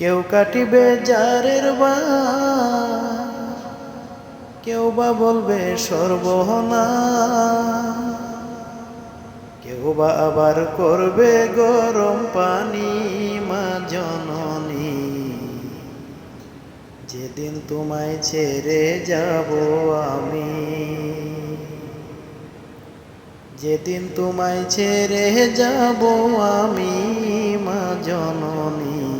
কেউ কাটিবে জারের বা, কেউ বা বলবে সর্বহনা, কেউ বা আবার করবে গরম পানি মা জননী। যেদিন তোমায় ছেড়ে যাব আমি, যেদিন তোমায় ছেড়ে যাব আমি, মা জননী।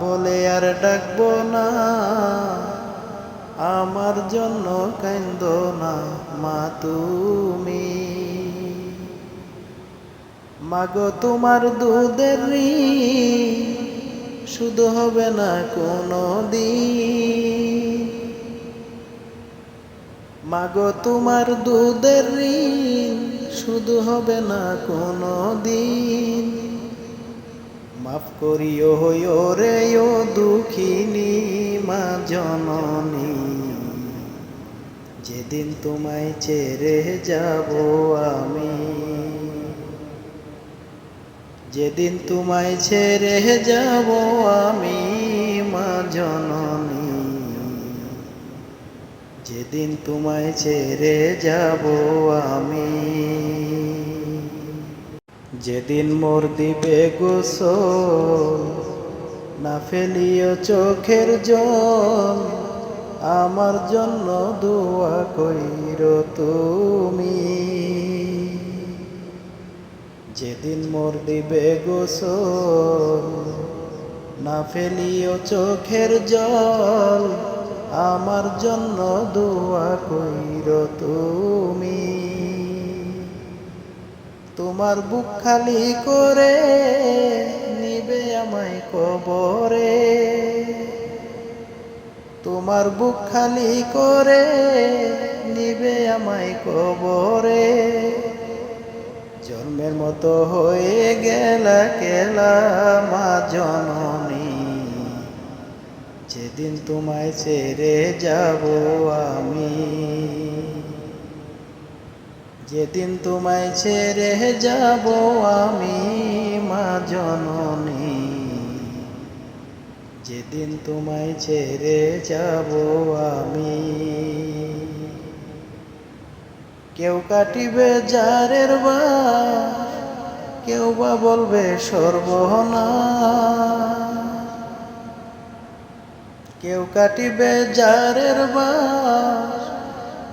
বলে আর ডাকবো না। আমার জন্য কেন্দ না, মা তুমি। মাগো তোমার দুধের শুধু হবে না কোনো দিন। মাগো তোমার দুধের শুধু হবে না কোনো দিন। মাফ করিও রে, ও দুঃখিনী মা জননী। যেদিন তোমায় ছেড়ে যাব আমি, যেদিন তোমায় ছেড়ে যাব আমি, মা জননী। যেদিন তোমায় ছেড়ে যাব আমি যেদিন মোর দিবে গোসল, না ফেলিও চোখের জল, আমার জন্য দোয়া কইর তুমি। যেদিন মোর দিবে গোসল, না ফেলিও চোখের জল, আমার জন্য দোয়া কইর তুমি। তোমার বুক খালি করে নিবে আমায় কবরে। তোমার বুক খালি করে নিবে আমায় কবরে। জন্মের মতো হয়ে গেলা কেলা মা জননী। যেদিন তোমায় ছেড়ে যাব আমি। যেদিন তোমায় ছেড়ে যাব আমি, মা জননী। যেদিন তোমায় ছেড়ে যাব আমি। কেউ কাটিবে জারের বা, কেউ বা বলবে সর্বনা। কেউ কাটিবে জারের বা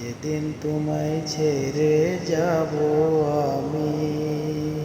যেদিন তোমায় ছেড়ে যাব আমি।